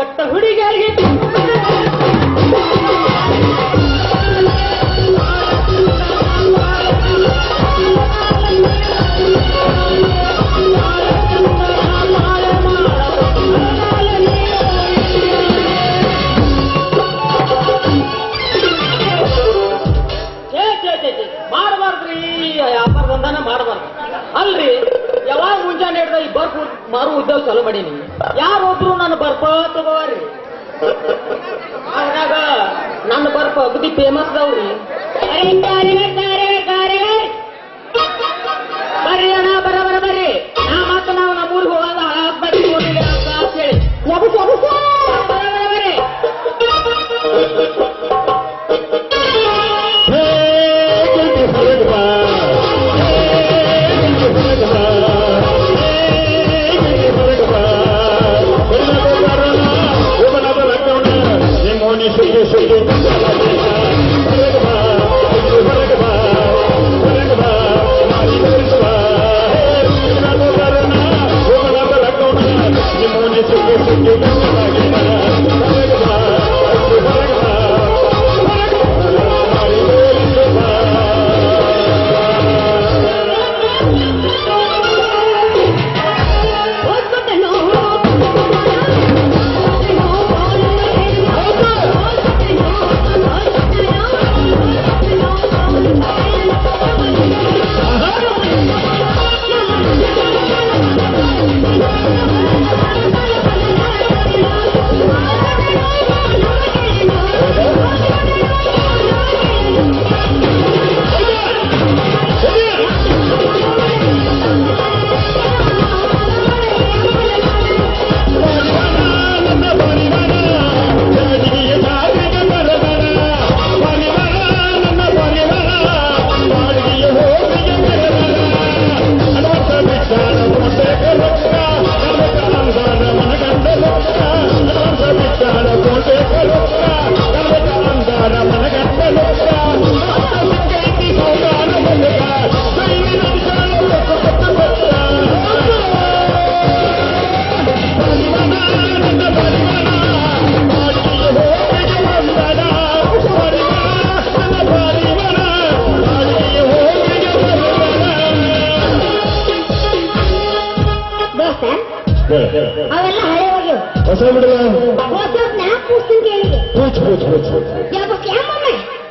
ಕೊಟ್ಟ ಹುಡುಗಿಯರಿಗೆ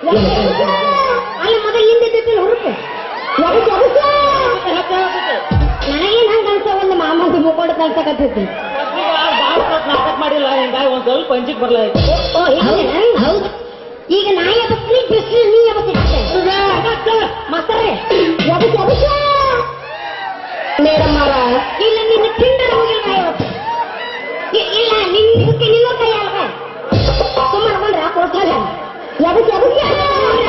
ಅಲ್ಲ ಮೊದಲು ಹಿಂದಿದ್ದಿಲ್ಲ ಹುರುಪು ನನಗೇನ್ ಹಂಗ ಅನ್ಸ ಒಂದು ಮಾಮಂದು ಮುಕ್ಕೊಂಡು ಕಲ್ಸಕತ್ತೈತಿ ನಾಟಕ ಮಾಡಿಲ್ಲ ಹಿಂಗಾಗಿ ಒಂದ್ ಸ್ವಲ್ಪ ಅಂಜಿಕ್ ಬರ್ಲ ಹೌದು. ಈಗ ನಾ ಯಾವತ್ತೀನಿ ಬಿಸಿಲು ನೀ ಯಾವತ್ತಿ ಮಾಸ್ತಾರೆ ಯಾವತ್ ಯಾವತ್ತ ಮೇಡಮ್ ಅವರ ಇಲ್ಲ ನಿನ್ನ ಹೋಗಿಲ್ಲ ಇವತ್ತು ಇಲ್ಲ ನಿನ್ನ ಕೈ ಅಲ್ವ? ಸುಮ್ಮನೆ ಬಂದ್ರ 也不见不见。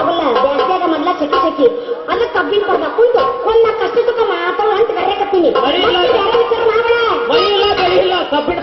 ಮಾತಾಡ್ತಾವಲ್ಲ ಬ್ಯಾಸ್ಗ್ಯಾಗ ಮೊದ್ಲ ಚಕಿ ಚಕಿ ಅದ ಕಬ್ಬಿನ ಪಡ್ದ ಕುಂತು ಒಂದ ಕಷ್ಟ ಸುಖ ಮಾತಾಡ ಅಂತ ಕರೆಯಕತ್ತೀನಿ ಬರೀ ಇಲ್ಲ. ಮತ್ತೆ ಬೇರೆ ತಂಪ ಮಳಿ ಇಲ್ಲ ಬೆಳಿ ಇಲ್ಲ. ಕಬ್ಬಿಣ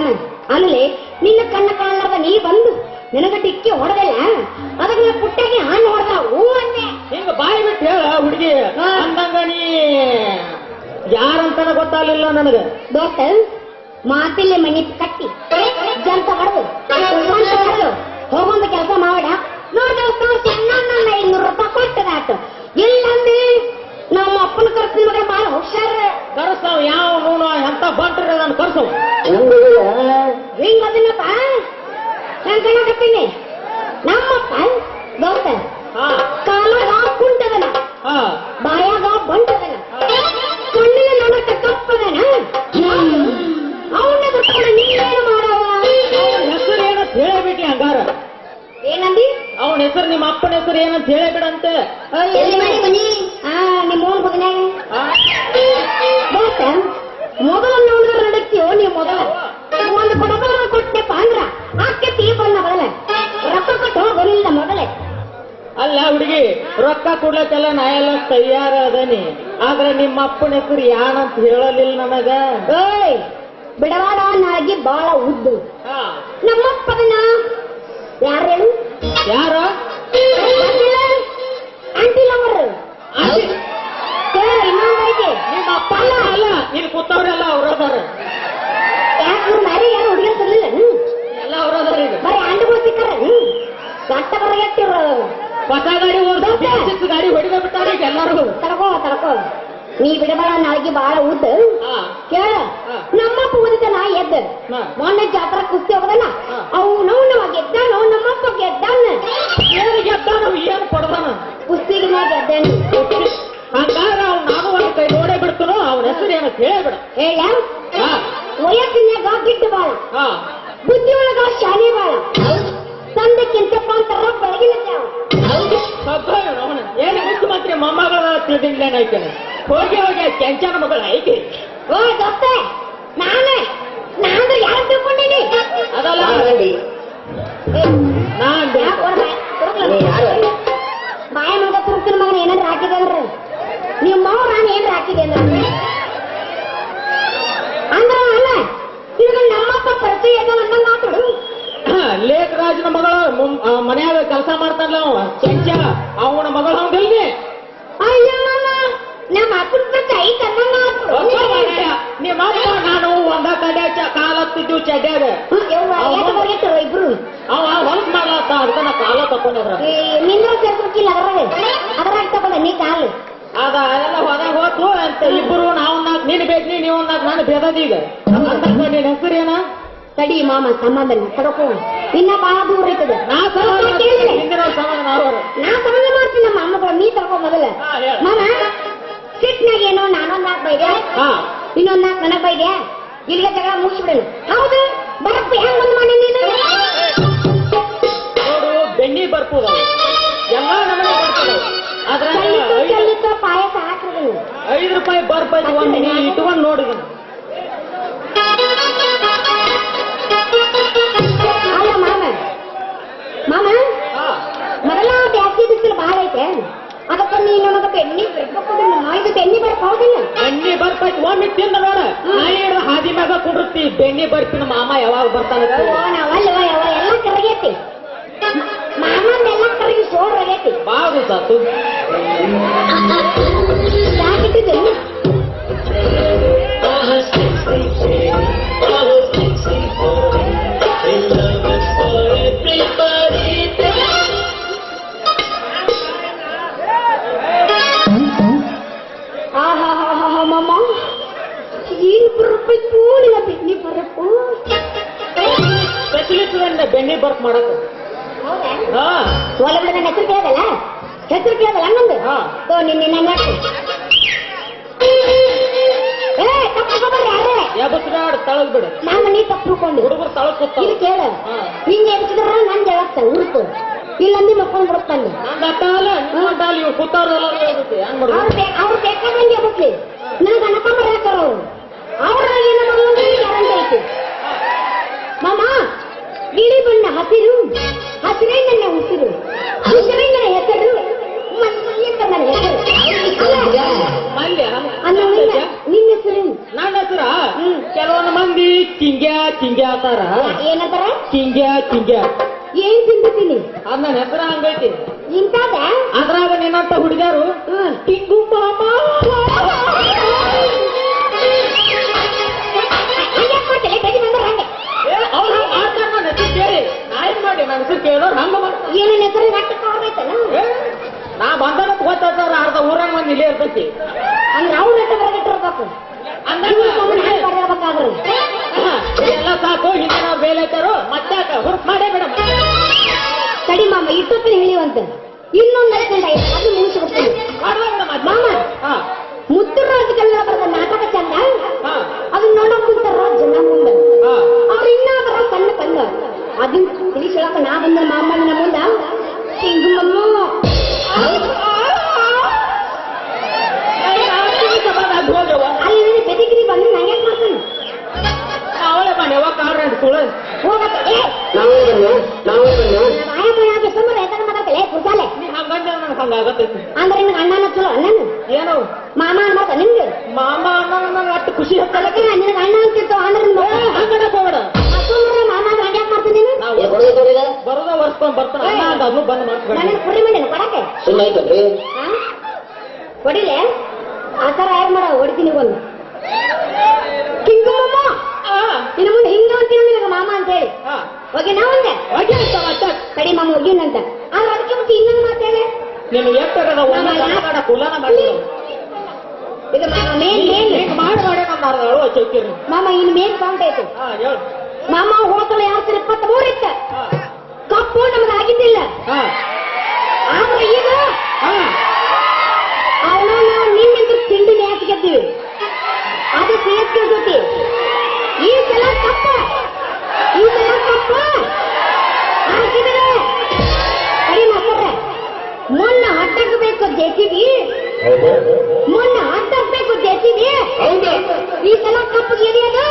ಲೇ ಆಮೇಲೆ ನಿನ್ನ ಕಣ್ಣ ಕಾಣಲಾರ್ದ ನೀ ಬಂದು ನಿನಗ ಡಿಕ್ಕಿ ಹೊಡೆದಲ್ಲ? ಅದಕ್ಕೆ ಪುಟ್ಟಾಗಿ ಹಣ್ಣು ಹೊಡೆದ ಹೂ ಅಂದೆ ಹಿಂಗ ಬಾಯಿ ಬಿಟ್ಟು ಹೇಳ ಹುಡುಗಿ. ಅಂದಂಗ ನೀ ಯಾರಂತಾನ ಗೊತ್ತಾಗ್ಲಿಲ್ಲ ನನಗ. ದೋಸ್ತ ಮಾತಿಲ್ಲಿ ಮನಿ ಕಟ್ಟಿ. ಜಂತ ಹೊಡೆದು. ಹೊಡೆದು. ಹೋಗೊಂದು ಕೆಲಸ ಮಾಡ. ನೋಡ್ದ ಇನ್ನೂರು ರೂಪಾಯಿ ಕೊಟ್ಟದಾತು. ಇಲ್ಲಂದ್ರೆ ನಮ್ಮ ಅಪ್ಪನ ಕರ್ಸಿ ಮಗ ಬಾಳ ಹುಷಾರ ಕರೆಸ್ತಾವ ಯಾವ ನೋಡ ಎಂತ ಬಂಟ್ರಿ ನಾನು ಕರ್ಸವ್ ಹಿಂಗ ಅದನ್ನಪ್ಪ ನಾನ್ ಕಣಕತ್ತೀನಿ ನಮ್ಮಪ್ಪ ಹಾ. ಕಾಲಾಗ ಕುಂಟದನ. ಹಾ. ಬಾಯಾಗ ಬಂಟದನ. ಕಣ್ಣಿನ ನೋಡಕ್ಕ ಕಪ್ಪದನ ಅವನ್ನ ಕರ್ಕೊಂಡು ನೀನೇನು ಮಾಡವ? ಹೆಸರು ಏನಂತ ಹೇಳಬಿಟ್ಟಿ ಹಂಗಾರ. ಏನಂದಿ? ಅವನ ಹೆಸರು ನಿಮ್ಮ ಅಪ್ಪನ ಹೆಸರು ಏನಂತ ಹೇಳಬಿಡಂತೆ. ಆದ್ರೆ ನಿಮ್ಮ ಅಪ್ಪನ ಹೆಸರು ಯಾನಂತ ಹೇಳಲಿಲ್ಲ ನನಗ? ಏಯ್ ಬಿಡವಾಡ ನಾಗಿ ಬಾಳ ಉದ್ದು. ನಮ್ಮಪ್ಪನ ಯಾರು ಹೇಳು? ಯಾರ? Aunty lover aunty? ಇನ್ನೊಂದು ಐತಿ. ನಿಮ್ಮ ಅಪ್ಪ ಅಲ್ಲ ಅಲ್ಲ. ಇಲ್ಲಿ ಕೂತವ್ರೆಲ್ಲ ಅವ್ರ ಅದಾರ ಯಾಕೆ ಯಾರು ಹುಡುಗಿಯರ್ ಸಿರ್ಲಿಲ್ಲ ಎಲ್ಲ ಅವ್ರ ಅದಾರ ಈಗ. ಬರೀ ಆಂಟಿಗಳು ಸಿಕ್ಕಾರ ಗಟ್ಟ ಬರಗಟ್ಟಿವ್ರು ಹೊಸ ಗಾಡಿ ಓಡಿಸ್ ಗಾಡಿ ಹೊಡಿದ ಬಿಟ್ಟಾರ ಈಗ ಎಲ್ಲರಿಗೂ ತಡ್ಕೋ ತಡ್ಕೋ. ನೀ ಬಿಡಬೇಡ ನಾಳೆಗೆ ಬಾಳ ಉದ್ದ ಕೇಳ. ನಮ್ಮಪ್ಪ ಉದಿತ ನಾ ಎದ್ದ. ಮೊನ್ನೆ ಜಾತ್ರಾ ಕುಸ್ತಿ ಹೋಗದಲ್ಲ ಅವು ಅವನು ನಾವು ಗೆದ್ದಾನು ನಮ್ಮಪ್ಪ ಗೆದ್ದಾನ ಏನು ಗೆದ್ದಾನ ಏನು ಪಡ್ದಾನ ಕುಸ್ತಿಗೆ ನಾ ಗೆದ್ದಾನ ಹಂಗಾರ ಅವ್ನು ಕೈ ನೋಡೇ ಬಿಡ್ತಾನೋ? ಅವನ ಹೆಸರು ಏನಂತ ಹೇಳಬೇಡ ಹೇಳ ಹಾ. ವಯಸ್ಸಿನ್ಯಾಗ ಗಿಡ್ಡ ಬಾಳ. ಹಾ. ಬುದ್ಧಿ ಒಳಗ ಶಾಲೆ ಬಾಳ. ತಂದಕ್ಕಿಂತಪ್ಪ ಅಂತಾರ ಬೆಳಗಿನ ಅವನು ಸಬ್ಬ ಅವನ. ಏನು ಮುಖ್ಯಮಂತ್ರಿ ಮೊಮ್ಮಗಳ ತಿಳಿದಿಲ್ಲ ಐತೇನೆ ಹೋಗಿ ಹೋಗಿ ಕೆಂಚನ ಮಗಳ ಐತಿ ಓ ದೋಸ್ತ ನಾನೇ ನಾನು ಯಾರು ತಿಳ್ಕೊಂಡಿನಿ ಅದಲ್ಲ. ನಾನ್ ಬಾಯ್? ಮಗ ತುರುಕ್ತಿನ ಮಗನ ಏನಾದ್ರು ಹಾಕಿದೆ ನಿಮ್ಮವ್ವ ನಿಮ್ಮ ಮಾವ ನಾನು ಏನ್ರ ಹಾಕಿದೆ ಅಂದ್ರೆ? ಅಂದ್ರ ಅಲ್ಲ ಈಗ ನಮ್ಮಪ್ಪ ಪರಿಚಯ ಅದ ಅನ್ನಂಗ ಮಾತಾಡು ಲೇಖರಾಜನ ಮಗಳ ಮನ್ಯಾಗ ಕೆಲಸ ಮಾಡ್ತಾರಲ್ಲ ಅವ. ಚಂಚ ಅವನ ಮಗಳ ಅವನ ಅಯ್ಯೋ ನಮ್ಮ ಅಪ್ಪನ ಅಪ್ಪ ನಾನು ಒಂದ ಕಡೆ ಕಾಲ ಹತ್ತಿದ್ವು ಚಡ್ಡ್ಯಾಗ ಬರ್ಗೆಟ್ಟರು ಇಬ್ರು? ಅವ ಹೊಲಸ್ ಮಾಡ್ಲತ್ತ ಅದಕ್ಕ ನಾ ಕಾಲ ತಕೊಂಡ್ರ ನಿಂದ್ರ ಸೇರ್ಬೇಕಿಲ್ಲ ಅದ್ರಾಗ. ಅದ್ರಾಗ ನೀ ಕಾಲು. ಅದ ಎಲ್ಲ ಹೊರಗೆ ಹೋತು ಅಂತ ಇಬ್ರು ನಾವು ನಾಲ್ಕು ನೀನ್ ಬೇಕು ನೀವು ನಾಲ್ಕು ನಾನು ಬೇದದ ಈಗ. ಅಂತ ನಿನ್ ಹೆಸರು ಏನ ತಡಿ ಮಾಮ ಸಂಬಂಧ ತಡಕೋ ಇನ್ನ ಬಹಳ ದೂರ ಇರ್ತದೆ. ನಾ ಸಂಬಂಧ ಮಾಡ್ತೀನಿ ನಮ್ಮ ಅಮ್ಮಗಳು ನೀ ತಡ್ಕೊ ಮೊದಲ. ಮಾಮ ಸಿಟ್ನಾಗ ಏನೋ ನಾನೊಂದ್ ನಾಲ್ಕು ಬೈದೆ. ಹಾ. ಇನ್ನೊಂದ್ ನಾಲ್ಕು ನನಗ್ ಬೈದೆ. ಇಲ್ಲಿಗೆ ಜಗಳ ಮುಗಿಸ್ಬಿಡೋಣ. ಹೌದು. ಬರಪ್ಪ ಹೆಂಗ್ ಬಂದ್ ಮಾಡಿ ನೀನು? ನೋಡು ಬೆಣ್ಣಿ ಬರ್ತದ ಎಲ್ಲ ನಮಗೆ ಬರ್ತದ ಕಲ್ಲಿತ್ತು ಪಾಯಸ ಹಾಕ್ರಿ ಐದು ರೂಪಾಯಿ ಬರ್ಬೈದು ಒಂದಿನ ಒಂದ್ ನೀ ಇಟ್ಕೊಂಡ್ ನೋಡಿದ ಅಲ್ಲ ಮಾಮ. ಮಾಮ ಮೊದಲ ಬ್ಯಾಸಿ ಬಿಸಿಲು ಬಹಳ ಐತೆ. ಅದಕ್ಕೆ ನೀನು ನನಗೆ ಬೆಣ್ಣಿ ಬರ್ಬೇಕು ಇದು ತೆನ್ನಿ ಬರ್ಕ ಬೆನ್ನಿ ಐತಿ ಒಮ್ಮೆ ತಿಂದ ನೋಡ. ನಾಯಿ ಹಿಡ್ದು ಹಾದಿ ಮ್ಯಾಗ ಕುಂಡಿರ್ತಿ ಬೆಣ್ಣಿ ಬರ್ಪಿನ ಮಾಮ ಯಾವಾಗ ಬರ್ತಾನೆ ಅವಲ್ಲವ ಯಾವ ಎಲ್ಲ ಕರಗೈತಿ. ಮಾಮನ್ನೆಲ್ಲ ಕರಗಿ ಸೋಡ್ರಾಗೈತಿ ಬಾವು ಸಾತು ಆತು ಬರಬೇಕು ನಿನ್ನ ಬೆಣ್ಣಿ ಬರಬೇಕು ಸ್ಪೆಷಲಿಸ್ಟ್ ಬೆಣ್ಣಿ ಬರ್ಕ್ ಮಾಡಕ ಹಾ. ಒಲೆ ಬಿಡ ನನ್ನ ಹೆಸರು ಕೇಳಲ್ಲ ಹೆಸರು ಕೇಳಲ್ಲ ಹಂಗಂದು ಹಾ. ತೋ ನಿನ್ನ ನನ್ನ ಏ ತಪ್ಪು ಬರ್ರಿ ಯಾರೇ? ತಳಗ್ ಬಿಡು. ನಾನು ನೀ ತಪ್ಪು ತಿಳ್ಕೊಂಡು. ಹುಡುಗರು ತಳಗ್ ಕೇಳ. ಹಿಂಗೆ ಎಬ್ಸಿದ್ರ ನನ್ ಜಗತ್ತ ಉರುಪು ಇಲ್ಲಂದಿ ಮಕ್ಕೊಂಡ್ ಬಿಡುತ್ತಾನೆ ನಂದ್ ಅಟ್ಟ ಅಲ್ಲ ನಿಮ್ಮ ಅಟ್ಟ ಅಲ್ಲಿ ಹೆಂಗ್ ಅವ್ರು ಬೇಕಾದಂಗೆ ಎಬ್ಸ್ಲಿ ನನಗೆ ಅನಕೊಂಬ ಹೇಳ್ತಾರ ಅವ್ರು. ಅವ್ರ ಏನ ಮಗಳು ಗ್ಯಾರಂಟಿ ಐತಿ ಮಾಮ ನೀಲಿ ಬಣ್ಣ ಹಸಿರು ಹಸಿರೇ ನನ್ನ ಉಸಿರು. ಹಸಿರೇ. ನನ್ನ ಹೆಸರು. ನಿನ್ನ ಹೆಸರು? ನನ್ನ ಹೆಸರ? ಕೆಲವೊಂದು ಮಂದಿ ತಿಂಗ್ಯಾ ತಿಂಗ್ಯಾ ಅಂತಾರ. ಏನಂತಾರ ತಿಂಗ್ಯಾ ತಿಂಗ್ಯಾ ಏನ್ ತಿಂದಿದ್ದೀನಿ ಅದ್ ನನ್ನ ಹೆಸರ ಹಂಗೈತಿ ಇಂತಾದ ಅದ್ರಾಗ ನಿನ್ನಂತ ಹುಡುಗರು ತಿಂಗು ಮಾಮ. ಅವ್ರು ಮಾಡ್ತಾರ ನನ್ನ ಹೆಸರು ಕೇಳಿ ನಾ ಏನ್ ಮಾಡಿ ನನ್ನ ಹೆಸರು ಕೇಳೋರು ಹಂಗ ಏನೇನ್ ಹೆಸರು ನಾಟಕ ನಾ ಬಂದನ ಗೊತ್ತಾರ ಅರ್ಧ ಊರಾಗ ಮಂದಿ ಇಲ್ಲೇ ಇರ್ತೈತಿ. ಅಂದ್ರೆ ಅವ್ರ ಹೆಸರು ಬರಗಿಟ್ಟಿರ್ಬೇಕು ಬರ್ಬೇಕಾದ್ರೆ ಎಲ್ಲ ಸಾಕು ಹಿಂದೆ ನಾವು ಬೇಲೈತಾರು ಮತ್ತೆ ಹುರ್ಪ್ ಮಾಡೇ ಮೇಡಮ್ ತಡಿ ಮಾಮ ಇಷ್ಟೊತ್ತಿನ ಹೇಳಿವಂತ ಇನ್ನೊಂದು ಅದು ಮುಗಿಸ್ಬಿಡ್ತೀನಿ. ಮಾಮ. ಕನ್ನಡ ಬರೆದ ನಾಟಕ ಚಂದ ಅದನ್ನ ನೋಡಕ್ ಕುಂತಾರ ಜನ ಮುಂದೆ ಅವ್ರು ಇನ್ನಾದ್ರ ಸಣ್ಣ ಕಂದ ಅದನ್ನ ತಿಳಿಸಳಕ ನಾ ಬಂದ ಮಾಮನ ಮುಂದ ಹಿಂಗು ಮಮ್ಮ ಹಾ ಹೋಗಿ ನಾ ಒಂದೆ. ಹೋಗಿ ಅಂತ ಮತ್ತೆ ಕಡಿ ಮಾಮ ಹೋಗಿನಂತ ಆದ್ರೆ ಅದಕ್ಕೆ ಮತ್ತೆ ಇನ್ನೊಂದು ಮಾತೇಳೆ ನೀನು ಎತ್ತರದ ಒಂದು ಮಾತಾಡ ಕುಲನ ಮಾಡಿ ಇದು ಮಾಮ ಮೇನ್ ಮೇನ್ ಮಾಡಿ ಮಾಡಿ ನನ್ನ ಅರ್ಧ ಅಳುವ ಚೌಕಿರಿ ಮಾಮ ಇನ್ನು ಮೇನ್ ಪಾಯಿಂಟ್ ಐತೆ ಮಾಮ ಹೋತಲ ಎರಡ್ ಸಾವಿರ ಇಪ್ಪತ್ತ್ ಮೂರು ಇತ್ತ ಕಪ್ಪು ನಮ್ದು ಆಗಿದ್ದಿಲ್ಲ. ಹಾ. ಆದ್ರೆ ಈಗ ಹಾ. ಅವನ ನಾವು ನಿನ್ನಿಂದ ತಿಂಡಿ ಮ್ಯಾಚ್ ಗೆದ್ದೀವಿ. ಅದು ಈ ಸಲ ಕಪ್ಪ ಈ ಸಲ ಮೊನ್ನ ಹಟ್ಟಬೇಕು ಜೆಸಿಬಿ ಮೊನ್ನ ಹಟ್ಟಬೇಕು ಜೆಸಿಬಿ ಈ ಸಲ ಕಪ್ಪು ಗೆದಿಯೋದು?